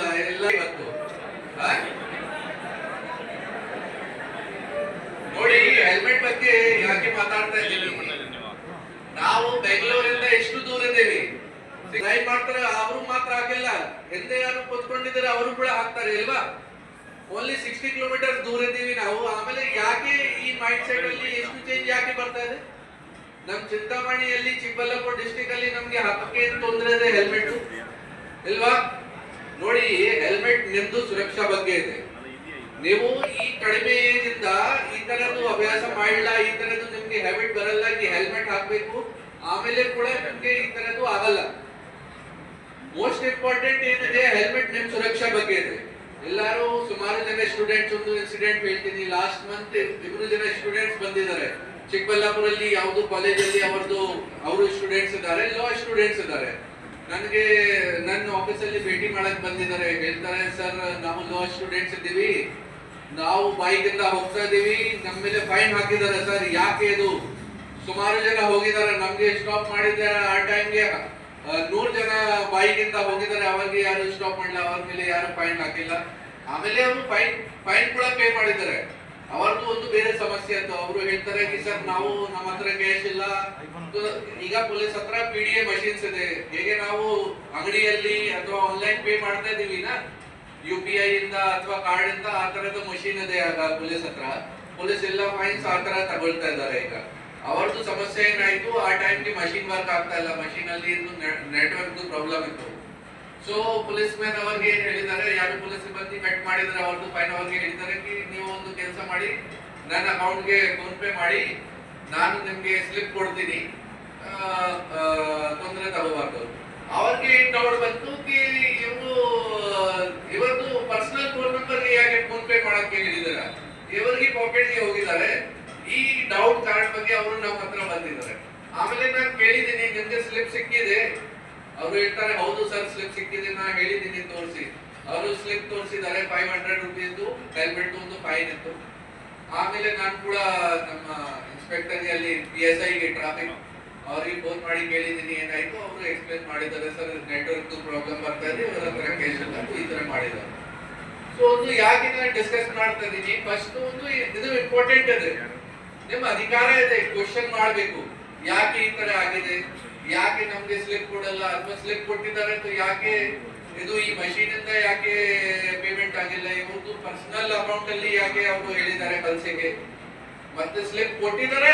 ಕೊಡಲ್ಲ ಎಲ್ಲ ಇವತ್ತು ನೋಡಿ ಹೆಲ್ಮೆಟ್ ಬಗ್ಗೆ ಯಾಕೆ ಮಾತಾಡ್ತಾ ಇದ್ದೀವಿ ನಾವು ಬೆಂಗಳೂರಿಂದ ಎಷ್ಟು ದೂರ ಇದ್ದೀವಿ? ಡ್ರೈವ್ ಮಾಡ್ತಾರೆ, ಅವರು ಮಾತ್ರ ಆಗಿಲ್ಲ ಹಿಂದೆ ಯಾರು ಕೂತ್ಕೊಂಡಿದ್ದಾರೆ, ಅವರು ಕೂಡ ಹಾಕ್ತಾರೆ, ಇಲ್ವಾ? ಓನ್ಲಿ ಸಿಕ್ಸ್ಟಿ ಕಿಲೋಮೀಟರ್ ದೂರ ಇದ್ದೀವಿ ನಾವು. ಆಮೇಲೆ ಯಾಕೆ ಈ ಮೈಂಡ್ ಸೆಟ್ ಅಲ್ಲಿ ಎಷ್ಟು ಚೇಂಜ್ ಯಾಕೆ ಬರ್ತಾ ಇದೆ? ನಮ್ ಚಿಂತಾಮಣಿಯಲ್ಲಿ ಚಿಕ್ಕಬಳ್ಳಾಪುರ ಡಿಸ್ಟಿಕ್ ಅಲ್ಲಿ ನಮ್ಗೆ ಹಕ್ಕೇನು ತೊಂದರೆ ಇದೆ ಹೆಲ್ಮೆಟ್ ಇಲ್ವಾ? ನೋಡಿ ಹೆಲ್ಮೆಟ್ ನಿಮ್ದು ಸುರಕ್ಷಾ ಬಗ್ಗೆ ಇದೆ. ನೀವು ಈ ಕಡಿಮೆ ಏಜ್ ಇಂದ ಈ ತರದ್ದು ಅಭ್ಯಾಸ ಮಾಡಿಲ್ಲ ಈ ತರದ್ದು ನಿಮ್ಗೆ ಹ್ಯಾಬಿಟ್ ಬರಲ್ಲ, ಈ ಹೆಲ್ಮೆಟ್ ಹಾಕ್ಬೇಕು. ಆಮೇಲೆ ಕೂಡ ನಿಮ್ಗೆ ಈ ತರದ್ದು ಆಗಲ್ಲ. ಮೋಸ್ಟ್ ಇಂಪಾರ್ಟೆಂಟ್ ಏನಿದೆ ಹೆಲ್ಮೆಟ್ ನಿಮ್ ಸುರಕ್ಷಾ ಬಗ್ಗೆ ಇದೆ. ಎಲ್ಲಾರು ಸುಮಾರು ಜನ ಸ್ಟೂಡೆಂಟ್ಸ್ ಒಂದು ಇನ್ಸಿಡೆಂಟ್ ಹೇಳ್ತೀನಿ. ಲಾಸ್ಟ್ ಮಂತ್ ಇಬ್ರು ಜನ ಸ್ಟೂಡೆಂಟ್ಸ್ ಬಂದಿದ್ದಾರೆ. ಚಿಕ್ಕಬಳ್ಳಾಪುರಲ್ಲಿ ಯಾವ್ದು ಕಾಲೇಜಲ್ಲಿ ಅವ್ರದ್ದು ಅವರು ಸ್ಟೂಡೆಂಟ್ಸ್ ಇದ್ದಾರೆ ಲಾ ಸ್ಟೂಡೆಂಟ್ಸ್ ಇದ್ದಾರೆ. ನನಗೆ ನನ್ನ ಆಫೀಸಲ್ಲಿ ಭೇಟಿ ಮಾಡಕ್ ಬಂದಿದ್ದಾರೆ. ಹೇಳ್ತಾರೆ, ಸರ್, ನಾವು ಲೋ ಸ್ಟೂಡೆಂಟ್ಸ್ ಇದ್ದೀವಿ ನಾವು ಬೈಕ್ ಇಂದ ಹೋಗ್ತಾ ಇದೀವಿ. ನಮ್ಮ ಮೇಲೆ ಫೈನ್ ಹಾಕಿದ್ದಾರೆ ಸರ್. ಯಾಕೆ ಇದು? ಸುಮಾರು ಜನ ಹೋಗಿದ್ದಾರೆ. ನಮ್ಗೆ ಸ್ಟಾಪ್ ಮಾಡಿದ್ದಾರೆ ಆ ಟೈಮ್ಗೆ ನೂರ್ ಜನ ಬೈಕ್ ಇಂದ ಹೋಗಿದ್ದಾರೆ. ಅವಾಗ ಯಾರು ಸ್ಟಾಪ್ ಮಾಡಿಲ್ಲ ಅವ್ರ ಮೇಲೆ ಯಾರು ಫೈನ್ ಹಾಕಿಲ್ಲ. ಆಮೇಲೆ ಅವರು ಫೈನ್ ಫೈನ್ ಕೂಡ ಪೇ ಮಾಡಿದ್ದಾರೆ. ಅವರದ್ದು ಒಂದು ಬೇರೆ ಸಮಸ್ಯೆ ಅಂತ ಅವರು ಹೇಳ್ತಾರೆ ಕಿ ಸರ್ ನಾವು ನಮ್ಮ ಹತ್ರ ಕ್ಯಾಶ್ ಇಲ್ಲ. ಈಗ ಪೊಲೀಸ್ ಹತ್ರ ಪಿ ಡಿ ಎ ಮಷೀನ್ಸ್ ಇದೆ. ಹೇಗೆ ನಾವು ಅಂಗಡಿಯಲ್ಲಿ ಅಥವಾ ಆನ್ಲೈನ್ ಪೇ ಮಾಡ್ತಾ ಇದೀವಿ ನಾ? ಯು ಪಿ ಐ ಇಂದ ಅಥವಾ ಕಾರ್ಡ್ ಇಂದ ಆ ತರದ ಮಷೀನ್ ಇದೆ ಆಗ ಪೊಲೀಸ್ ಹತ್ರ. ಪೊಲೀಸ್ ಎಲ್ಲ ಫೈನ್ಸ್ ಆ ತರ ತಗೊಳ್ತಾ ಇದ್ದಾರೆ ಈಗ. ಅವರದ್ದು ಸಮಸ್ಯೆ ಏನಾಯ್ತು? ಆ ಟೈಮ್ಗೆ ಮಷೀನ್ ವರ್ಕ್ ಆಗ್ತಾ ಇಲ್ಲ. ಮಷೀನ್ ಅಲ್ಲಿ ನೆಟ್ವರ್ಕ್ ಪ್ರಾಬ್ಲಮ್ ಇತ್ತು. ಸೊ ಪೊಲೀಸ್ ಮ್ಯಾನ್ ಅವ್ರಿಗೆ ಏನ್ ಹೇಳಿದ್ದಾರೆ? ಯಾರು ಪೊಲೀಸ್ ಸಿಬ್ಬಂದಿ ಕಟ್ ಮಾಡಿದ್ರೆ ಅವ್ರದ್ದು ಫೈನ್ ಅವ್ರಿಗೆ ಹೇಳಿದ್ದಾರೆ ಕಿ ನೀವು ಒಂದು ಮಾಡಿ, ನನ್ನ ಅಕೌಂಟ್ಗೆ ಫೋನ್ ಪೇ ಮಾಡಿ, ನಾನು ನಿಮಗೆ ಸ್ಲಿಪ್ ಕೊಡ್ತೀನಿ. ತೊಂದ್ರೆ ತಗೋಬಾರ್ದು. ಅವ್ರಿಗೆ ಡೌಟ್ ಬಂತು ಕಿ ಇವರು, ಇವತ್ತು ಪರ್ಸನಲ್ ಫೋನ್ ನಂಬರ್ ಯಾಕೆ ಫೋನ್ ಪೇ ಮಾಡಕ್ಕೆ ಹೇಳಿದಾರೆ? ಇವರಿಗೆ ಪಾಕೆಟ್ಗೆ ಹೋಗಿದ್ದಾರೆ. ಈ ಡೌಟ್ ಕಾರಣ ಬಗ್ಗೆ ಅವರು ನಮ್ಮ ಹತ್ರ ಬಂದಿದ್ದಾರೆ. ಆಮೇಲೆ ನಾನು ಕೇಳಿದ್ದೀನಿ, ನಿಮ್ಗೆ ಸ್ಲಿಪ್ ಸಿಕ್ಕಿದೆ. ಅವರು ಹೇಳ್ತಾರೆ, ಹೌದು ಸರ್ ಸ್ಲಿಪ್ ಸಿಕ್ಕಿದೆ ನಾನು ಹೇಳಿದ್ದೀನಿ, ತೋರಿಸಿ. ಅವರು ಸ್ಲಿಪ್ ತೋರಿಸಿದ್ದಾರೆ ಫೈವ್ ಹಂಡ್ರೆಡ್ ರುಪೀಸ್ ಹೆಲ್ಮೆಟ್ ಒಂದು ಫೈನ್ ಇತ್ತು. ಆಮೇಲೆ ನಾನು ಕೂಡ ನಮ್ಮ ಇನ್ಸ್ಪೆಕ್ಟರ್ ಅಲ್ಲಿ ಪಿ ಎಸ್ ಐಗೆ ಟ್ರಾಫಿಕ್ ಅವ್ರಿಗೆ ಫೋನ್ ಮಾಡಿ ಕೇಳಿದ್ದೀನಿ, ಏನಾಯ್ತು? ಅವರು ಎಕ್ಸ್ಪ್ಲೇನ್ ಮಾಡಿದ್ದಾರೆ, ಸರ್ ನೆಟ್ವರ್ಕ್ ಪ್ರಾಬ್ಲಮ್ ಬರ್ತಾ ಇದೆ, ಇವರ ಹತ್ರ ಈ ತರ ಮಾಡಿದ್ದಾರೆ. ಸೊ ಒಂದು ಯಾಕೆ ಡಿಸ್ಕಸ್ ಮಾಡ್ತಾ ಇದ್ದೀನಿ ಫಸ್ಟ್ ಒಂದು ಇದು ಇಂಪಾರ್ಟೆಂಟ್ ಇದೆ ನಿಮ್ಮ ಅಧಿಕಾರ ಇದೆ ಕ್ವಶನ್ ಮಾಡಬೇಕು. ಯಾಕೆ ಈ ತರ ಆಗಿದೆ? ಯಾಕೆ ನಮ್ಗೆ ಸ್ಲಿಪ್ ಕೊಡಲ್ಲ? ಅಥವಾ ಸ್ಲಿಪ್ ಕೊಟ್ಟಿದ್ದಾರೆ ಯಾಕೆ? ಇದು ಈ ಮಷೀನ್ ಇಂದ ಯಾಕೆ ಪೇಮೆಂಟ್ ಆಗಿಲ್ಲ? ಪರ್ಸನಲ್ ಅಕೌಂಟ್ ಅಲ್ಲಿ ಯಾಕೆ ಅವರು ಹೇಳಿದ್ದಾರೆ ಕಲ್ಸಿಗೆ ಮತ್ತೆ ಸ್ಲಿಪ್ ಕೊಟ್ಟಿದ್ದಾರೆ